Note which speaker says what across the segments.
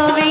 Speaker 1: Swami.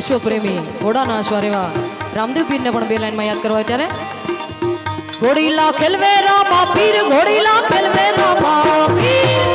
Speaker 1: અશ્વપ્રેમી ઘોડાના અશ્વ રેવા રામદેવપીરને પણ બે લાઈનમાં યાદ કરવા ત્યારે. ઘોડીલા ખેલવે રામા, પીર ઘોડીલા ખેલવે રામા, પીર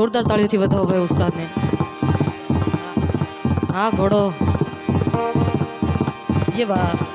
Speaker 1: जोरदार ताड़ियों थी बताओ भाई उस्ताद ने हाँ घोड़ो ये बात